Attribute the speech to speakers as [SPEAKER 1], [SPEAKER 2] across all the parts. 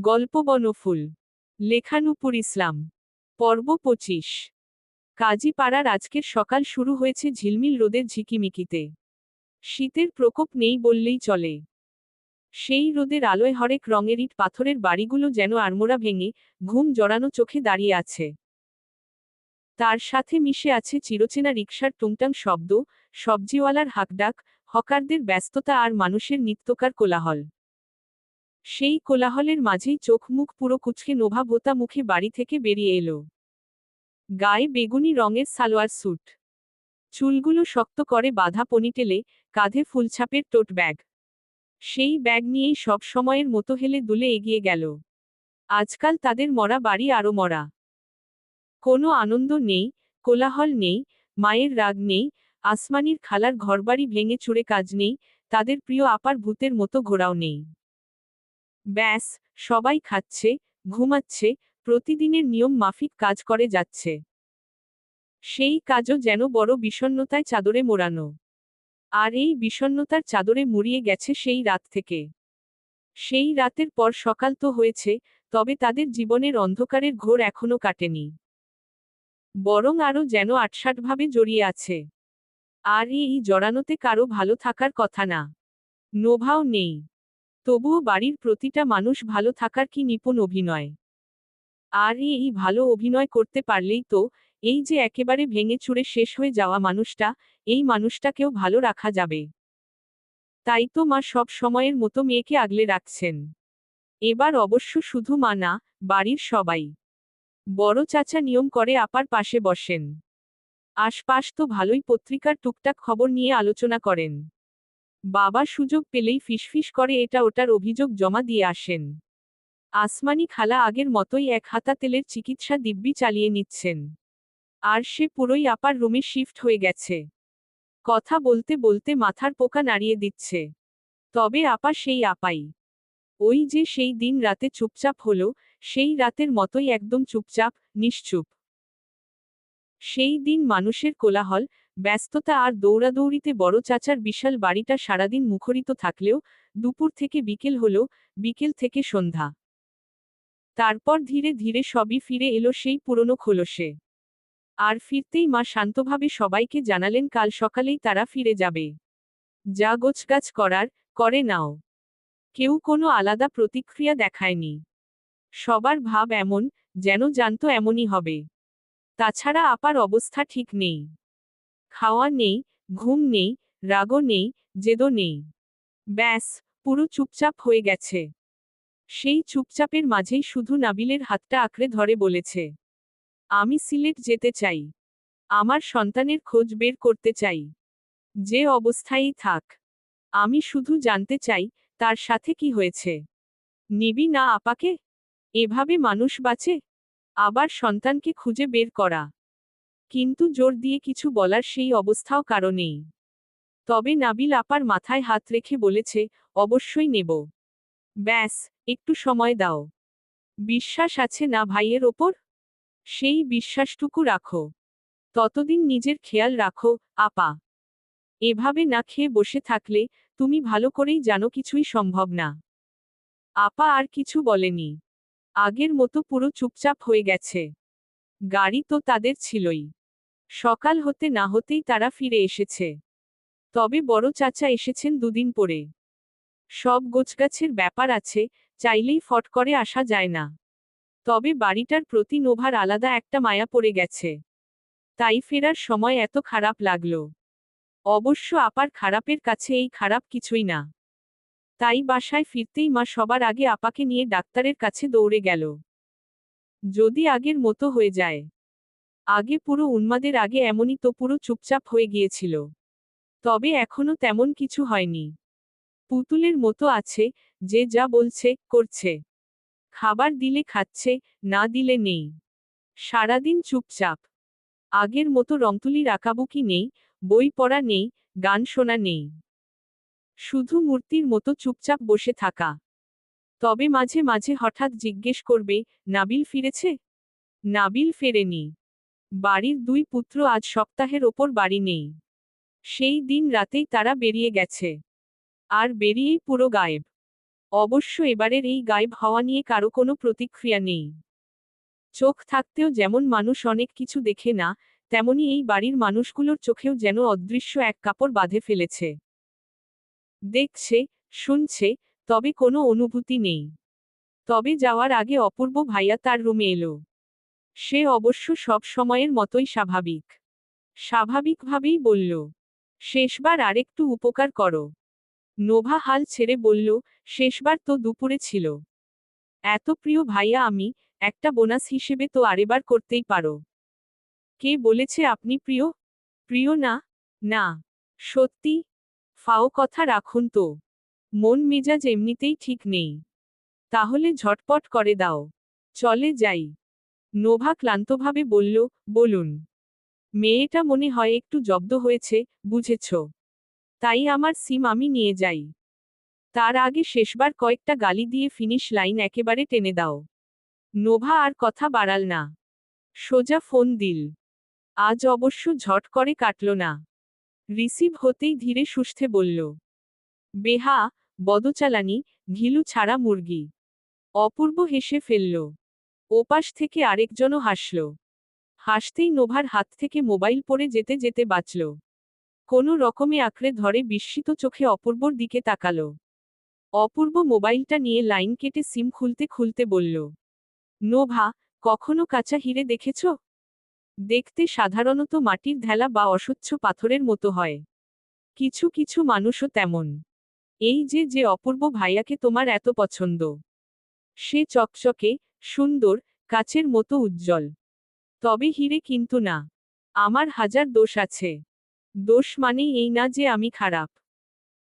[SPEAKER 1] গল্প বনফুল, লেখানুপুর ইসলাম, পর্ব পঁচিশ। কাজীপাড়ার আজকের সকাল শুরু হয়েছে ঝিলমিল রোদের ঝিকিমিকিতে। শীতের প্রকোপ নেই বললেই চলে। সেই রোদের আলোয় হরেক রঙের ইট পাথরের বাড়িগুলো যেন আড়মোড়া ভেঙে ঘুম জড়ানো চোখে দাঁড়িয়ে আছে। তার সাথে মিশে আছে চিরচেনা রিকশার টুংটাং শব্দ, সবজিওয়ালার হাকডাক, হকারদের ব্যস্ততা আর মানুষের নিত্যকার কোলাহল। সেই কোলাহলের মাঝেই চোখ মুখ পুরো কুচকে নোভা ভোতা মুখে বাড়ি থেকে বেরিয়ে এলো। গায়ে বেগুনি রঙের সালোয়ার স্যুট। চুলগুলো শক্ত করে বাঁধা পনিটেলে কাঁধে ফুলছাপের টোট ব্যাগ। সেই ব্যাগ নিয়েই সব সময়ের মতো হেলে দুলে এগিয়ে গেল। আজকাল তাদের মরা বাড়ি আরও মরা। কোনো আনন্দ নেই, কোলাহল নেই, মায়ের রাগ নেই, আসমানির খালার ঘরবাড়ি ভেঙে চুড়ে কাজ নেই, তাদের প্রিয় আপার ভূতের মতো ঘোরাও নেই। ব্যাস, সবাই খাচ্ছে, ঘুমাচ্ছে, প্রতিদিনের নিয়ম মাফিক কাজ করে যাচ্ছে। সেই কাজও যেন বড় বিষণ্নতায় চাদরে মোড়ানো। আর এই বিষণ্নতার চাদরে মুড়িয়ে গেছে সেই রাত থেকে। সেই রাতের পর সকাল তো হয়েছে, তবে তাদের জীবনের অন্ধকারের ঘোর এখনও কাটেনি। বরং আরও যেন আটসাটভাবে জড়িয়ে আছে। আর এই জড়ানোতে কারও ভালো থাকার কথা না। নোভাও নেই। তবুও বাড়ির প্রতিটা মানুষ ভালো থাকার কি নিপুণ অভিনয়? আর এই ভালো অভিনয় করতে পারলেই তো, এই যে একেবারে ভেঙে চুরে শেষ হয়ে যাওয়া মানুষটা, এই মানুষটাকেও ভালো রাখা যাবে। তাই তো মা সব সময়ের মতো মেয়েকে আগলে রাখছেন। এবার অবশ্য শুধু মা না, বাড়ির সবাই। বড় চাচা নিয়ম করে আপার পাশে বসেন। আশপাশ তো ভালোই পত্রিকার টুকটাক খবর নিয়ে আলোচনা করেন। বাবা সুযোগ পেলেই ফিসফিস করে এটা ওটার অভিযোগ জমা দিয়ে আসেন। আসমানি খালা আগের মতোই এক হাতা তেলের চিকিৎসা দিব্যি চালিয়ে নিচ্ছেন। আর সে পুরোই আপার রুমে শিফট হয়ে গেছে। কথা বলতে বলতে মাথার পোকা নাড়িয়ে দিচ্ছে। তবে আপা সেই আপাই। ওই যে সেই দিন রাতে চুপচাপ হলো, সেই রাতের মতোই একদম চুপচাপ, নিশ্চুপ। সেই দিন মানুষের কোলাহল ব্যস্ততা আর দৌড়াদৌড়িতে বড় চাচার বিশাল বাড়িটা সারাদিন মুখরিত থাকলেও দুপুর থেকে বিকেল হল, বিকেল থেকে সন্ধ্যা। তারপর ধীরে ধীরে সবই ফিরে এলো সেই পুরনো খোলসে। আর ফিরতেই মা শান্তভাবে সবাইকে জানালেন, কাল সকালেই তারা ফিরে যাবে। যা গোছগাছ করার, করে নাও। কেউ কোনো আলাদা প্রতিক্রিয়া দেখায়নি। সবার ভাব এমন, যেন জানতো এমনই হবে। তাছাড়া আপার অবস্থা ঠিক নেই। খাওয়া নেই, ঘুম নেই, রাগও নেই, জেদও নেই। ব্যাস, পুরো চুপচাপ হয়ে গেছে। সেই চুপচাপের মাঝেই শুধু নাবিলের হাতটা আঁকড়ে ধরে বলেছে, আমি সিলেট যেতে চাই। আমার সন্তানের খোঁজ বের করতে চাই। যে অবস্থায়ই থাক। আমি শুধু জানতে চাই, তার সাথে কি হয়েছে। নিবি না আপাকে? এভাবে মানুষ বাঁচে? আবার সন্তানকে খুঁজে বের করা। কিন্তু জোর দিয়ে কিছু বলার সেই অবস্থাও কারণেই তবে নাবিল আপার মাথায় হাত রেখে বলেছে, অবশ্যই নেব। ব্যাস, একটু সময় দাও। বিশ্বাস আছে না ভাইয়ের ওপর? সেই বিশ্বাসটুকু রাখো। ততদিন নিজের খেয়াল রাখো, আপা। এভাবে না খেয়ে বসে থাকলে তুমি ভালো করেই জানো কিছুই সম্ভব না। আপা আর কিছু বলেনি। আগের মতো পুরো চুপচাপ হয়ে গেছে। গাড়ি তো তাদের ছিলই। সকাল হতে না হতেই তারা ফিরে এসেছে। তবে বড় চাচা এসেছেন দুদিন পরে। সব গোছগাছের ব্যাপার আছে, চাইলেই ফট করে আসা যায় না। তবে বাড়িটার প্রতি নোভার আলাদা একটা মায়া পড়ে গেছে। তাই ফেরার সময় এত খারাপ লাগল। অবশ্য আপার খারাপের কাছে এই খারাপ কিছুই না। তাই বাসায় ফিরতেই মা সবার আগে আপাকে নিয়ে ডাক্তারের কাছে দৌড়ে গেল। যদি আগের মতো হয়ে যায়। আগে পুরো উন্মাদের আগে এমনই তো পুরো চুপচাপ হয়ে গিয়েছিল। তবে এখনও তেমন কিছু হয়নি। পুতুলের মতো আছে, যে যা বলছে, করছে। খাবার দিলে খাচ্ছে, না দিলে নেই। সারাদিন চুপচাপ। আগের মতো রংতুলির আঁকাবুকি নেই, বই পড়া নেই, গান শোনা নেই। শুধু মূর্তির মতো চুপচাপ বসে থাকা। তবে মাঝে মাঝে হঠাৎ জিজ্ঞেস করবে, নাবিল ফিরেছে? নাবিল ফেরেনি। বাড়ির দুই পুত্র আজ সপ্তাহের ওপর বাড়ি নেই। সেই দিন রাতেই তারা বেরিয়ে গেছে। আর বেরিয়েই পুরো গায়েব। অবশ্য এবারের এই গায়েব হওয়া নিয়ে কারও কোনো প্রতিক্রিয়া নেই। চোখ থাকতেও যেমন মানুষ অনেক কিছু দেখে না, তেমনি এই বাড়ির মানুষগুলোর চোখেও যেন অদৃশ্য এক কাপড় বাঁধে ফেলেছে। দেখছে, শুনছে, তবে কোনো অনুভূতি নেই। তবে যাওয়ার আগে অপূর্ব ভাইয়া তার রুমে এলো। সে অবশ্য সব সময়ের মতোই স্বাভাবিক। স্বাভাবিকভাবেই বলল, শেষবার আরেকটু উপকার করো। নোভা হাল ছেড়ে বলল, শেষবার তো দুপুরে ছিল। এত প্রিয় ভাইয়া আমি, একটা বোনাস হিসেবে তো আরেবার করতেই পারো। কে বলেছে আপনি প্রিয়? প্রিয় না? না। সত্যি? ফাও কথা রাখুন তো। মন মেজাজ এমনিতেই ঠিক নেই। তাহলে ঝটপট করে দাও। চলে যাই। নোভা ক্লান্তভাবে বলল, বলুন। মেয়েটা মনে হয় একটু জব্দ হয়েছে, বুঝেছ। তাই আমার সিম আমি নিয়ে যাই। তার আগে শেষবার কয়েকটা গালি দিয়ে ফিনিশ লাইন একেবারে টেনে দাও। নোভা আর কথা বাড়াল না। সোজা ফোন দিল। আজ অবশ্য ঝট করে কাটল না। রিসিভ হতেই ধীরে সুস্থে বলল, বেহা, বদচালানি, ঘিলু ছাড়া মুরগি। অপূর্ব হেসে ফেলল ওপাশ থেকে আরেকজনও হাসল। হাসতেই নোভার হাত থেকে মোবাইল পরে যেতে যেতে বাঁচল। কোনো রকমে আঁকড়ে ধরে বিস্মিত চোখে অপূর্বর দিকে তাকালো। অপূর্ব মোবাইলটা নিয়ে লাইন কেটে সিম খুলতে খুলতে বলল, নোভা, কখনো কাঁচা হিরে দেখেছ? দেখতে সাধারণত মাটির ঢেলা বা অস্বচ্ছ পাথরের মতো হয়। কিছু কিছু মানুষও তেমন। এই যে যে অপূর্ব ভাইয়াকে তোমার এত পছন্দ। সে চকচকে সুন্দর কাচের মতো উজ্জ্বল। তবে হিরে কিন্তু না। আমার হাজার দোষ আছে। দোষ মানেই এই না যে আমি খারাপ।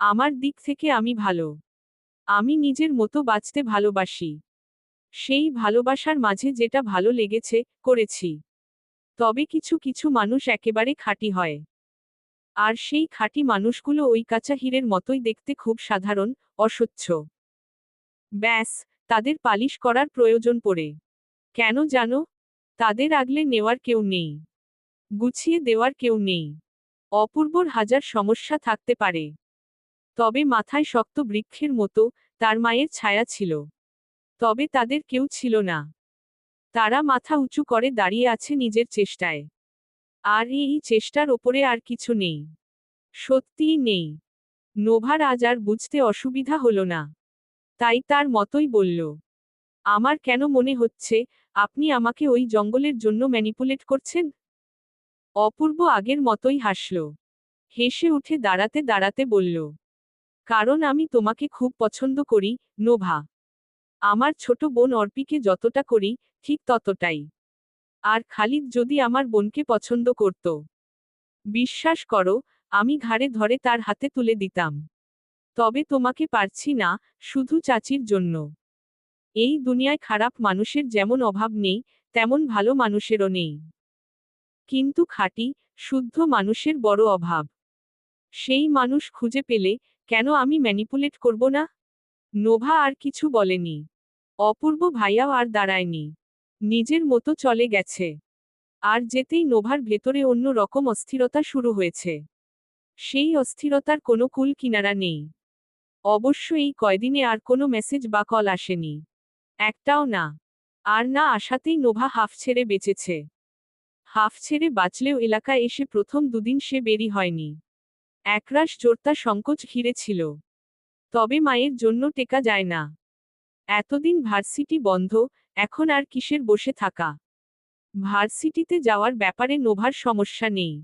[SPEAKER 1] আমার দিক থেকে আমি ভালো। আমি নিজের মতো বাঁচতে ভালোবাসি। সেই ভালোবাসার মাঝে যেটা ভালো লেগেছে, করেছি। তবে কিছু কিছু মানুষ একেবারে খাঁটি হয়। আর সেই খাঁটি মানুষগুলো ওই কাঁচা হীরের মতোই দেখতে খুব সাধারণ, অস্বচ্ছ। ব্যাস তাদের পালিশ করার প্রয়োজন পড়ে। কেন জানো? তাদের আগলে নেওয়ার কেউ নেই। গুছিয়ে দেওয়ার কেউ নেই। অপূর্বর হাজার সমস্যা থাকতে পারে। তবে মাথায় শক্ত বৃক্ষের মতো তার মায়ের ছায়া ছিল। তবে তাদের কেউ ছিল না। তারা মাথা উঁচু করে দাঁড়িয়ে আছে নিজের চেষ্টায়। আর এই চেষ্টার ওপরে আর কিছু নেই। সত্যিই নেই। নোভার আজ আর বুঝতে অসুবিধা হল না। তাই তার মতোই বলল, আমার কেন মনে হচ্ছে আপনি আমাকে ওই জঙ্গলের জন্য ম্যানিপুলেট করছেন? অপূর্ব আগের মতোই হাসল, হেসে উঠে দাঁড়াতে দাঁড়াতে বলল, কারণ আমি তোমাকে খুব পছন্দ করি, নোভা। আমার ছোট বোন অর্পিকে যতটা করি, ঠিক ততটাই। আর খালিদ যদি আমার বোনকে পছন্দ করত, বিশ্বাস করো, আমি ঘাড়ে ধরে তার হাতে তুলে দিতাম। তবে তোমাকে পারছি না, শুধু চাচির জন্য। এই দুনিয়ায় খারাপ মানুষের যেমন অভাব নেই, তেমন ভালো মানুষেরও নেই। কিন্তু খাঁটি, শুদ্ধ মানুষের বড় অভাব। সেই মানুষ খুঁজে পেলে, কেন আমি ম্যানিপুলেট করব না? নোভা আর কিছু বলেনি। অপূর্ব ভাইয়াও আর দাঁড়ায়নি। নিজের মতো চলে গেছে। আর যেতেই নোভার ভেতরে অন্য রকম অস্থিরতা শুরু হয়েছে। সেই অস্থিরতার কোনো কুল কিনারা নেই। অবশ্য এই কয়দিনে আর কোনো মেসেজ বা কল আসেনি। একটাও না। আর না আসাতেই নোভা হাফ ছেড়ে বেঁচেছে। হাফ ছেড়ে বাঁচলেও এলাকায় এসে প্রথম দুদিন সে বেরি হয়নি। একরাশ জোরতা সংকোচ ঘিরে ছিল তবে মায়ের জন্য টেকা যায় না। এতদিন ভার্সিটি বন্ধ, এখন আর কিসের বসে থাকা? ভার্সিটিতে যাওয়ার ব্যাপারে নোভার সমস্যা নেই।